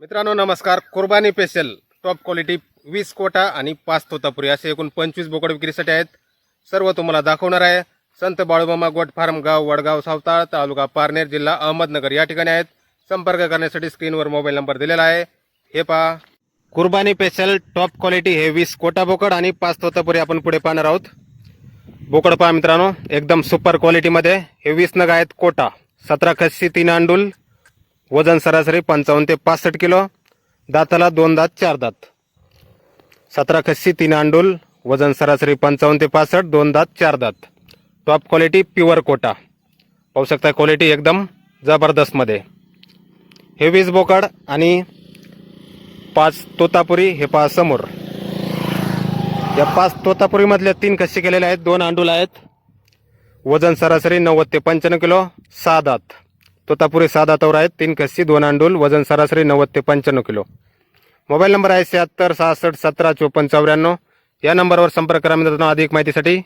मित्रांनो नमस्कार. कुर्बानी स्पेशल टॉप क्वालिटी वीस कोटा आणि पाच तोतापुरी. असे एकूण पंचवीस बोकड विक्रीसाठी आहेत. सर्व तुम्हाला दाखवणार आहे. संत बाळूमामा गोट फार्म गाव वडगाव सावताळ तालुका पारनेर जिल्हा अहमदनगर या ठिकाणी आहेत. संपर्क करण्यासाठी स्क्रीनवर मोबाईल नंबर दिलेला आहे. हे पहा. कुर्बानी स्पेशल टॉप क्वालिटी हे वीस कोटा बोकड आणि पाच तोतापुरी आपण पुढे पाहणार आहोत. बोकड पहा मित्रांनो एकदम सुपर क्वालिटीमध्ये हे वीस नग आहेत कोटा. सतरा खस्सी तीन अंडूल वजन सरासरी पंचावन्न ते पासष्ट किलो दाताला दोन दात चार दात. सतरा खस्सी तीन अंडूल वजन सरासरी पंचावन्न ते पासष्ट दोन दात चार दात. टॉप क्वालिटी प्युअर कोटा. पाहू शकता क्वालिटी एकदम जबरदस्तमध्ये. हे वीस बोकड आणि पाच तोतापुरी हे पाच समोर. या पाच तोतापुरीमधल्या तीन खस्से केलेले आहेत दोन अंडूल आहेत. वजन सरासरी नव्वद ते पंच्याण्णव किलो सहा दात. तोतापुरी सहा दातावर आहेत तीन कस्सी दोन अंडूल वजन सरासरी नव्वद ते पंच्याण्णव किलो. मोबाईल नंबर आहे शहात्तर सहासष्ट सतरा चोपन्न चौऱ्याण्णव. या नंबरवर संपर्क करा मित्रांनो अधिक माहितीसाठी